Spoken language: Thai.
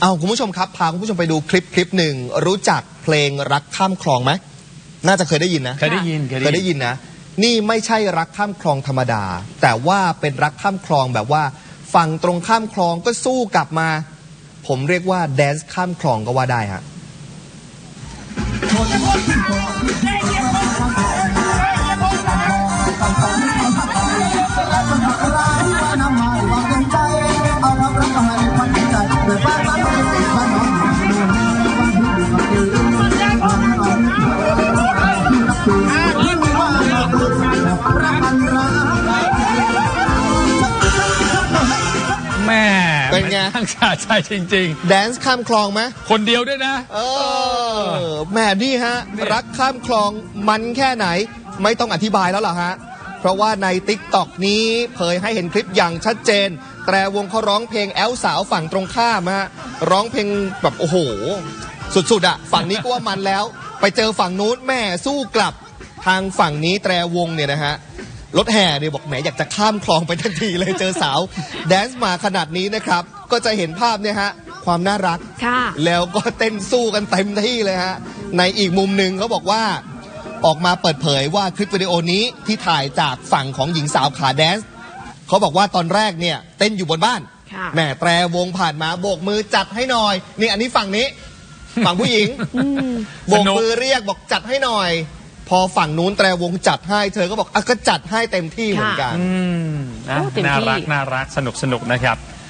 เอาคุณผู้ชมครับ พาคุณผู้ชมไปดูคลิปคลิปหนึ่งรู้จักเพลงรักข้ามคลองไหมน่าจะเคยได้ยินนะเคยได้ยินเคยได้ยินนะ นี่ไม่ใช่รักข้ามคลองธรรมดา แต่ว่าเป็นรักข้ามคลองแบบว่า ฝั่งตรงข้ามคลองก็สู้กลับมา ผมเรียกว่าแดนซ์ข้ามคลองก็ว่าได้ฮะ แม่เป็นไง มัช่างสะใจจริง แดนซ์ข้ามคลองไหมๆ คนเดียวด้วยนะ เออแหม่นี่ฮะ รักข้ามคลองมันแค่ไหน ไม่ต้องอธิบายแล้วเหรอฮะ เพราะว่าในติ๊กต็อกนี้เผยให้เห็นคลิปอย่างชัดเจน แตรวงเขาร้องเพลงแอลสาวฝั่งตรงข้ามฮะ ร้องเพลงแบบ โอ้โห สุดๆอะฝั่งนี้ก็ว่ามันแล้ว ไปเจอฝั่งนู้นแม่สู้กลับทางฝั่งนี้แตรวงเนี่ยนะฮะรถแห่เนี่ยบอกแหมอยากจะข้ามคลองไปทันทีเลยเจอสาว แดนซ์มาขนาดนี้นะครับ ก็จะเห็นภาพเนี่ยฮะความน่ารักค่ะแล้วก็เต้นสู้กันเต็มที่เลยฮะ ในอีกมุมหนึ่งเขาบอกว่าออกมาเปิดเผยว่าคลิปวิดีโอนี้ที่ถ่ายจากฝั่งของหญิงสาวขาแดนซ์เขาบอกว่าตอนแรกเนี่ยเต้นอยู่บนบ้านค่ะแหมแตรวงผ่านมาโบกมือจัดให้หน่อยนี่อันนี้ฝั่งนี้ ฝั่งผู้หญิงโบกมือเรียกบอกจัดให้หน่อย พอฝั่งนู้นแตรวงจัดให้เธอก็บอกอะก็จัดให้เต็มที่เหมือนกัน อืมนะโอ้เต็มที่ น่ารักน่ารักสนุกสนุกนะครับ